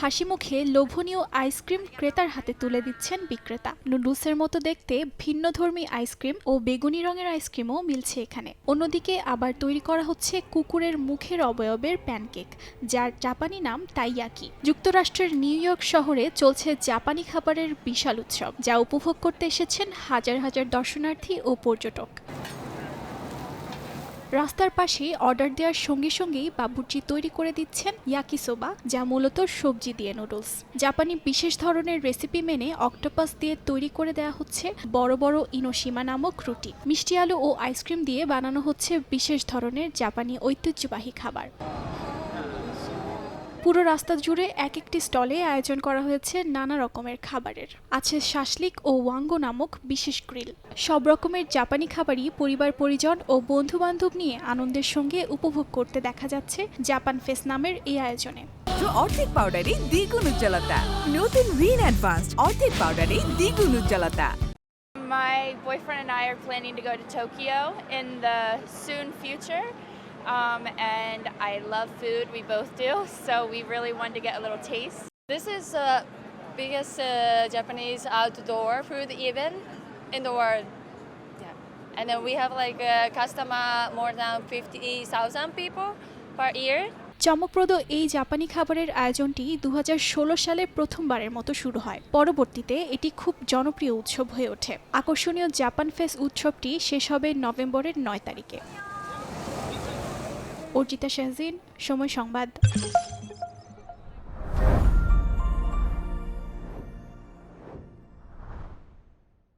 হাসি মুখে লোভনীয় আইসক্রিম ক্রেতার হাতে তুলে দিচ্ছেন বিক্রেতা। নুডলসের মতো দেখতে ভিন্নধর্মী আইসক্রিম ও বেগুনি রঙের আইসক্রিমও মিলছে এখানে। অন্যদিকে আবার তৈরি করা হচ্ছে কুকুরের মুখের অবয়বের প্যানকেক, যার জাপানি নাম তাইয়াকি। যুক্তরাষ্ট্রের নিউ ইয়র্ক শহরে চলছে জাপানি খাবারের বিশাল উৎসব, যা উপভোগ করতে এসেছেন হাজার হাজার দর্শনার্থী ও পর্যটক। রাস্তার পাশে অর্ডার দেওয়ার সঙ্গে সঙ্গেই বাবুর্চি তৈরি করে দিচ্ছেন ইয়াকিসোবা, যা মূলত সবজি দিয়ে নুডলস। জাপানি বিশেষ ধরনের রেসিপি মেনে অক্টোপাস দিয়ে তৈরি করে দেয়া হচ্ছে বড় বড় ইনোসীমা নামক রুটি। মিষ্টি আলু ও আইসক্রিম দিয়ে বানানো হচ্ছে বিশেষ ধরনের জাপানি ঐতিহ্যবাহী খাবার। পুরো রাস্তা জুড়ে এক একটি স্টলে আয়োজন করা হয়েছে নানা রকমের খাবারের। আছে শাসলিক ও ওয়াঙ্গো নামক বিশেষ গ্রিল। সব রকমের জাপানি খাবারই পরিবার পরিজন ও বন্ধু বান্ধব নিয়ে আনন্দের সঙ্গে উপভোগ করতে দেখা যাচ্ছে জাপান ফেস নামের এই আয়োজনে। অর্ধেক পাউডারে দ্বিগুণ উজ্জ্বলতা। নতুন রিন অ্যাডভান্সড অর্ধেক পাউডারে দ্বিগুণ উজ্জ্বলতা। My boyfriend and I are planning to go to Tokyo in the soon future. Um, and I love food, we both do, so we really wanted to get a little taste. This is the biggest uh, Japanese outdoor food event in the world. Yeah. And then we have like a customer more than 50,000 people per year. চমকপ্রদ এই জাপানি খাবারের আয়োজনটি দু হাজার ষোলো সালে প্রথমবারের মতো শুরু হয় পরবর্তীতে এটি খুব জনপ্রিয় উৎসব হয়ে ওঠে আকর্ষণীয় জাপান ফেস উৎসবটি শেষ হবে নভেম্বরের নয় তারিখে অর্জিতা শাহজিন সময় সংবাদ।